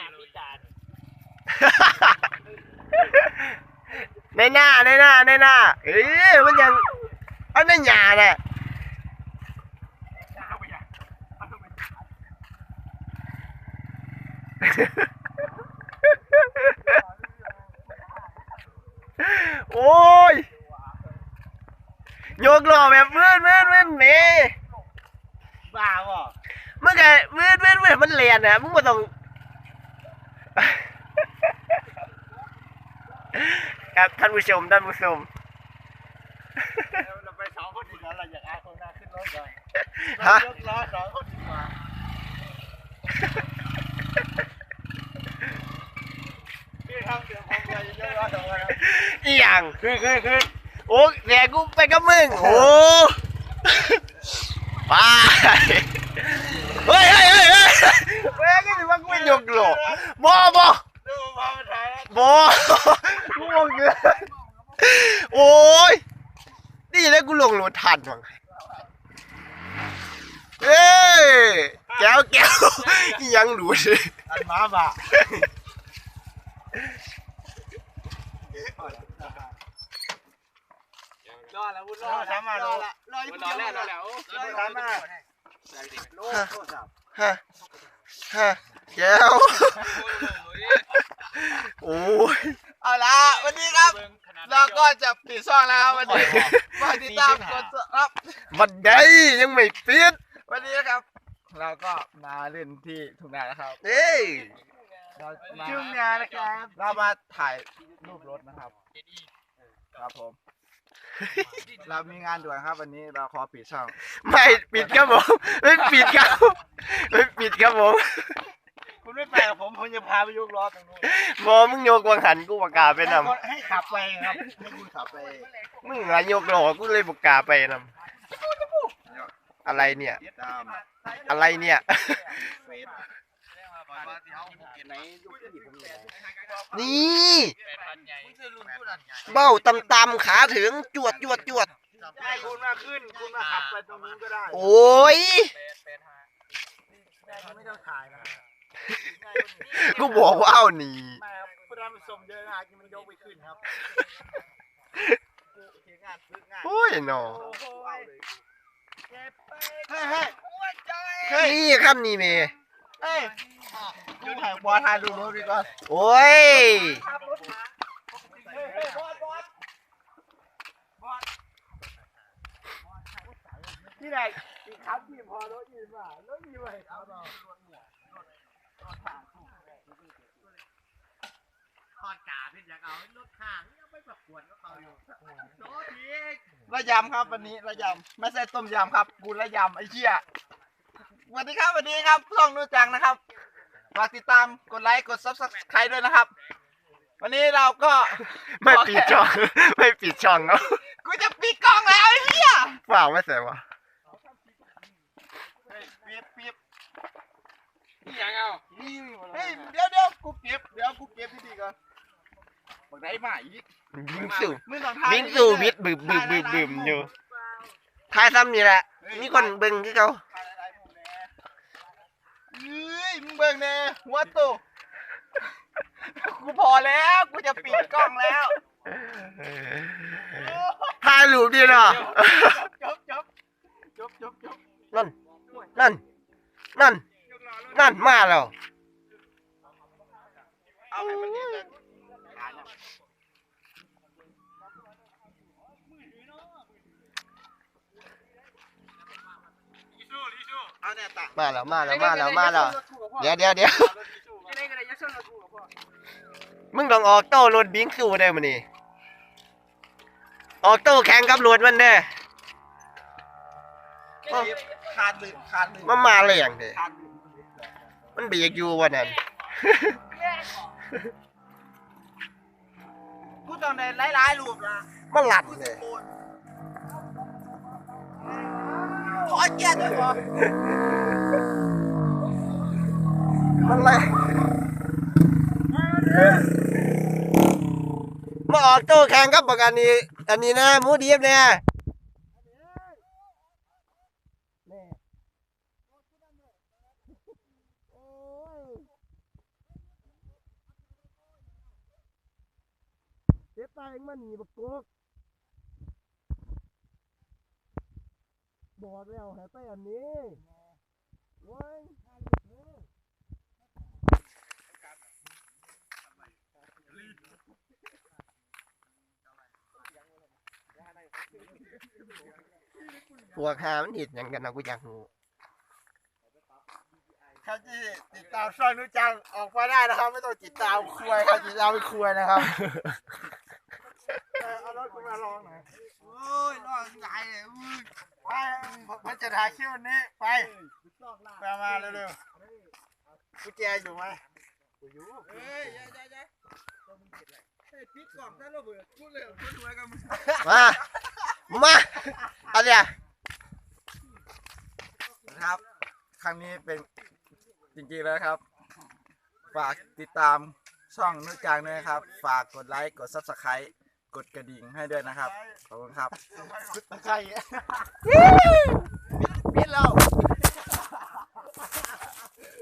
นาพิจารในหน้าในหน้าในหน้าเอ้ยมันยังอันนั้นหยาน่ะโอ้ยโยกหล่อแบบมืดมืดมืดเมบ้าบ่เมื่อไงมืดมืดมืดมันเรียนนะมึงมาต้อง ครับท่านผู้ชมท่านผู้ชมเราไปสองคนดีกว่าเราอยากอายคนหน้าขึ้นรถก่อนฮะยกล้อสองคนดีกว่าพี่ครับเดี๋ยวผมจะยกล้อสองคนครับอีหยังคือคือคือโอ้แหนกูไปกับมึงโอ้ไปเฮ้ยเฮ้ยเฮ้ยเฮ้ยเฮ้ยก็ถือว่ากูเป็นยกโลบอบ อดูพอมาถ่ายแล้วบอกูงงเกินโอ้ย นี่แล้วกูลงรถทันมั้งเอ้ยแก้วแก้วอีหยังหลุดอันมาบ่ะรอแล้ววุ้นรอสามารถรอละรออยู่รอแล้วรอแล้วรอสามารถโลโทษครับฮะฮะแก้วโอ้ย เอาละวันนี้ครับ เรา ก็จะปิดช่องแล้วครับวันนี้ฝากติดตามกดครับบันไดยังไม่ปิดวันนี้นะครับ เราก็มาเล่นที่ทุ่งนานะครับเอ้ยเรามาทุ่งนานะครับ เรามาถ่ายรูปรถนะครับ ครับผม เรามีงานด่วนครับ วันนี้เราขอปิดช่อง ไม่ปิดครับผม ไม่ปิดครับ ไม่ปิดครับผมคุณ ไม่ไปกับผมผมจะพาไปยกล้อตรงนู้นบอมึงโยกวางหันกูประกล้าไปนให้ขับไปครับให้คุณขับไปำมึงอะโยกหลอกกูเลยประกล้าไปนำอะไรเนี่ย ตามอะไรเนี่ย เฟซไหนยุคที่ผมอยู่นี่คุณจะลุ้นผู้ดันใหญ่เบ้าตำตำๆขาถึงจวดจวดจวดให้คุณมาขึ้นคุณมาขับไปตรงนู้นก็ได้ โอ้ย ไม่ต้องถ่ายนะ กูบอกว่าเอาหนีไม่ครับผู้ท่านผู้ชมเยอะนะที่มันยกไปขึ้นครับเขียนงานฝึกงานโอ้ยหนอเฮ้ยเฮ้ยเฮ้ยนี่ขั้นนี้เมเฮ้ยดูถ่ายบอลถ่ายดูรถดีกว่าโอ้ยเฮ้ยเฮ้ยบอลบอลบอลที่ไหนอีกครับที่พอรถยืนว่ารถยืนไว้ครับเรา ทอดกาเพี่อยากเอารถข้างยังไม่ประกวดก็เขาอยู่โน้ทีระยำครับวันนี้ระยำไม่ใช่ต้มยำครับกูระยำไอ้เหี้ยสวัสดีครับสวัสดีครับช่องนูจังนะครับฝากติดตามกดไลค์กดซับสไครต์ด้วยนะครับ วันนี้เราก็ไม่ปิดช่อง ไม่ปิดช่องเนาะกูจะปิดกล้องแล้วไอ้เหี้ยฝากไม่ใส่วะ ปีบปีบ นี่ ยังเอาเฮ้ยเดี๋ยวเดี๋ยวกูเก็บเดี๋ยวกูเก็บพี่ดีก่อนบอกได้มาอีกบิงสู่มึงต้องทายบิงสู่บิดบึบบึบบึบบึมอยู่ทายซ้ำนี่แหละ มีคนเบิ่งคือเขาเฮ้ยมึงเบิ่งแน่หัวโตกูพอแล้วกูจะปิดกล้องแล้วทายรูปดีเนาะจบจบจบจบจบนั่นนั่นนั่น นั่นมาแล้วเอาให้มันดีกันเอาเนี่ยตามาแล้วมาแล้วมาแล้วมาแล้วเดี๋ยวเดี๋ยวเดี๋ยวมึงต้องออกโต้รถบิงสู่ได้มันนี่ออกโต้แข่งกับรถมันเด้ขาดลืมขาดลืมมันมาแรงเด้ขาดลืม มันเบรกอยู่วันนั้นกูต้องได้หลายๆรูปละมันหลัดกูเลจะยโอนขอเกียรติด้วยเหรอมันอะไรมาออกโต้แข่งกับประกันนี้ อันนี้นะหมูดีฟเนี่ย เองมาหนีบักกกบอกแล้วให้ไปอันนี้โว้ยพวกหามันเห็นยังกันนะกูอยากรู้ใครที่ติดตามช่องนุจังออกมาได้นะครับ ไม่ต้องติดตามควยครับติดตามไปควยนะครับเอา รถกูมาลองหน่อยโอ้ยลองใหญ่เลยอุ้ยไปผมจะถ่ายคลิปวันนี้ ไปไปเอามาเร็วๆกุญแจอยู่ไหมอยู่เฮ้ยอย่าอย่าอย่าเฮ้ยปิดกล่องซะระเบิดพูดเลยพูดไว้กันมึงมา มาเอาเนี่ยนะครับ ครั้งนี้เป็นจริงๆแล้วครับ ฝากติดตามช่องนุจังด้วยนะครับ ฝากกดไลค์ กด subscribe กดกระดิ่งให้ด้วยนะครับ ขอบคุณครับ ตะไคร้ ปิดแล้ว